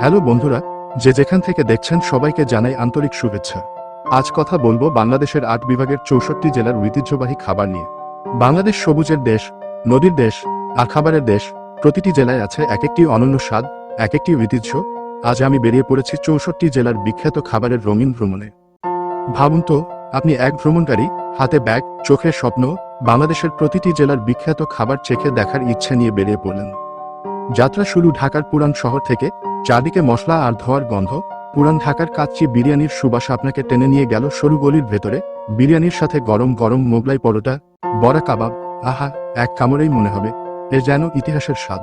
Hello বন্ধুরা, যে যেখান থেকে দেখছেন সবাইকে জানাই আন্তরিক শুভেচ্ছা। আজ কথা বলব বাংলাদেশের আট বিভাগের চৌষট্টি জেলার ঐতিহ্যবাহী খাবার নিয়ে। বাংলাদেশ সবুজের দেশ, নদীর দেশ, আর খাবারের দেশ, প্রতিটি জেলায় আছে এক একটি অনন্য স্বাদ এক একটি ঐতিহ্য। আজ আমি বেরিয়ে পড়েছি চৌষট্টি জেলার বিখ্যাত খাবারের রঙিন ভ্রমণে। ভাবুন তো, আপনি এক ভ্রমণকারী, হাতে ব্যাগ, চোখের স্বপ্ন, বাংলাদেশের প্রতিটি জেলার বিখ্যাত খাবার চেখে দেখার ইচ্ছে নিয়ে বেরিয়ে পড়লেন। যাত্রা শুরু ঢাকার পুরান শহর থেকে চারদিকে মশলা আর ধোয়ার গন্ধ, পুরান ঢাকার কাচ্চি বিরিয়ানির সুবাস আপনাকে টেনে নিয়ে গেল সরু গলির ভেতরে। বিরিয়ানির সাথে গরম গরম মোগলাই পরোটা, বড়া কাবাব, আহা, এক কামড়েই মনে হবে, এ যেন ইতিহাসের স্বাদ।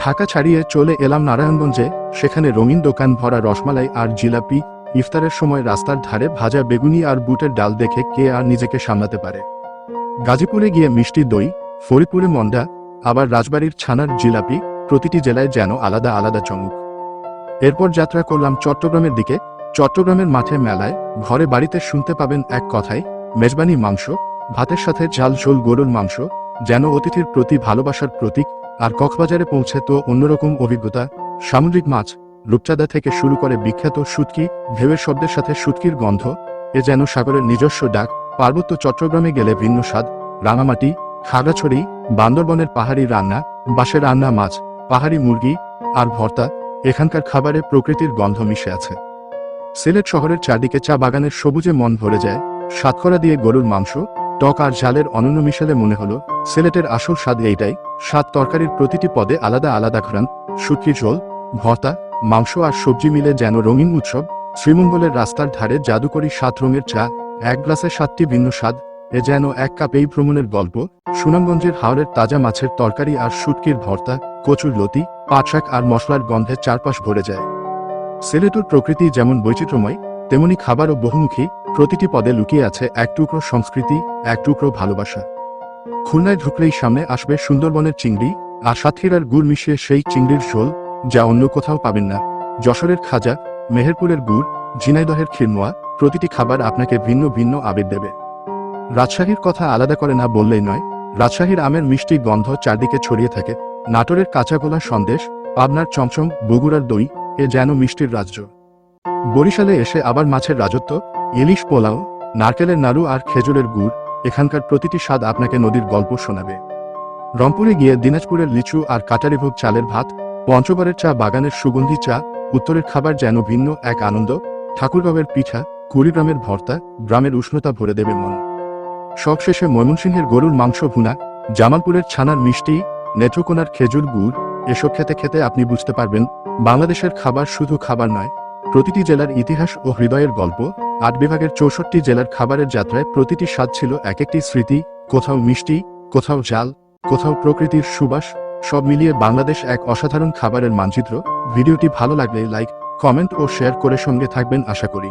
ঢাকা ছাড়িয়ে চলে এলাম নারায়ণগঞ্জে, সেখানে রঙিন দোকান ভরা রসমালাই আর জিলাপি, ইফতারের সময় রাস্তার ধারে ভাজা বেগুনি আর বুটের ডাল দেখে কে আর নিজেকে সামলাতে পারে। গাজীপুরে গিয়ে মিষ্টি দই, ফরিদপুরে মন্ডা, আবার রাজবাড়ির ছানার জিলাপি, প্রতিটি জেলায় যেন আলাদা আলাদা চমক। এরপর যাত্রা করলাম চট্টগ্রামের দিকে। চট্টগ্রামের মাঠে মেলায় ঘরে বাড়িতে শুনতে পাবেন এক কথায়, মেজবানি মাংস, ভাতের সাথে ঝাল ঝোল গরুর মাংস, যেন অতিথির প্রতি ভালোবাসার প্রতীক, আর কক্সবাজারে পৌঁছে তো অন্যরকম অভিজ্ঞতা, সামুদ্রিক মাছ, রূপচাঁদা থেকে শুরু করে বিখ্যাত সুটকি ঢেউয়ের শব্দের সাথে সুটকির গন্ধ, এ যেন সাগরের নিজস্ব ডাক, পার্বত্য চট্টগ্রামে গেলে ভিন্ন স্বাদ, রাঙামাটি, খাগড়াছড়ি, বান্দরবনের পাহাড়ি রান্না, বাঁশের রান্না মাছ, পাহাড়ি মুরগি, আর ভর্তা এখানকার খাবারে প্রকৃতির গন্ধ মিশে আছে। সিলেট শহরের চারদিকে চা বাগানের সবুজে মন ভরে যায় সাতকরা দিয়ে গরুর মাংস, টক আর ঝালের অনন্য মিশালে মনে হলো, সিলেটের আসল স্বাদ এইটাই, স্বাদ তরকারির প্রতিটি পদে আলাদা আলাদা ঘ্রাণ শুটকি ঝোল, ভর্তা, মাংস আর সবজি মিলে যেন রঙিন উৎসব, শ্রীমঙ্গলের রাস্তার ধারে জাদুকরি সাত রঙের চা, এক গ্লাসে সাতটি ভিন্ন স্বাদ এ যেন এক কাপ এই ভ্রমণের গল্প, সুনামগঞ্জের হাওড়ের তাজা মাছের তরকারি আর শুটকির ভর্তা, কচুর লতি, পাটশাক আর মশলার গন্ধে চারপাশ ভরে যায়। সিলেটের প্রকৃতি যেমন বৈচিত্র্যময়, তেমনি খাবারও বহুমুখী, প্রতিটি পদে লুকিয়ে আছে এক টুকরো সংস্কৃতি, এক টুকরো ভালোবাসা। খুলনায় ঢুকলেই সামনে আসবে সুন্দরবনের চিংড়ি, আর সাতক্ষীরার গুড় মিশিয়ে সেই চিংড়ির ঝোল যা অন্য কোথাও পাবেন না। যশোরের খাজা, মেহেরপুরের গুড়, ঝিনাইদহের খিরমোয়া, প্রতিটি খাবার আপনাকে ভিন্ন ভিন্ন আবেগ দেবে। রাজশাহীর কথা আলাদা করে না বললেই নয়, রাজশাহীর আমের মিষ্টি গন্ধ চারদিকে ছড়িয়ে থাকে, নাটোরের কাঁচাগোলা সন্দেশ, পাবনার চমচম বগুড়ার দই, এ যেন মিষ্টির রাজ্য। বরিশালে এসে আবার মাছের রাজত্ব, ইলিশ পোলাও, নারকেলের নাড়ু আর খেজুরের গুড়, এখানকার প্রতিটি স্বাদ আপনাকে নদীর গল্প শোনাবে। রংপুরে গিয়ে দিনাজপুরের লিচু আর কাটারিভোগ চালের ভাত, পঞ্চগড়ের চা বাগানের সুগন্ধি চা, উত্তরের খাবার যেন ভিন্ন এক আনন্দ, ঠাকুরগাঁওয়ের পিঠা, কুড়িগ্রামের ভর্তা, গ্রামের উষ্ণতা ভরে দেবে মন। সবশেষে ময়মনসিংহের গরুর মাংস ভুনা, জামালপুরের ছানার মিষ্টি, নেত্রকোনার খেজুর গুড়, এসব খেতে খেতে আপনি বুঝতে পারবেন, বাংলাদেশের খাবার শুধু খাবার নয়, প্রতিটি জেলার ইতিহাস ও হৃদয়ের গল্প, আট বিভাগের চৌষট্টি জেলার খাবারের যাত্রায় প্রতিটি স্বাদ ছিল এক একটি স্মৃতি, কোথাও মিষ্টি, কোথাও জাল, কোথাও প্রকৃতির সুবাস, সব মিলিয়ে বাংলাদেশ এক অসাধারণ খাবারের মানচিত্র। ভিডিওটি ভালো লাগলে লাইক, কমেন্ট ও শেয়ার করে সঙ্গে থাকবেন আশা করি।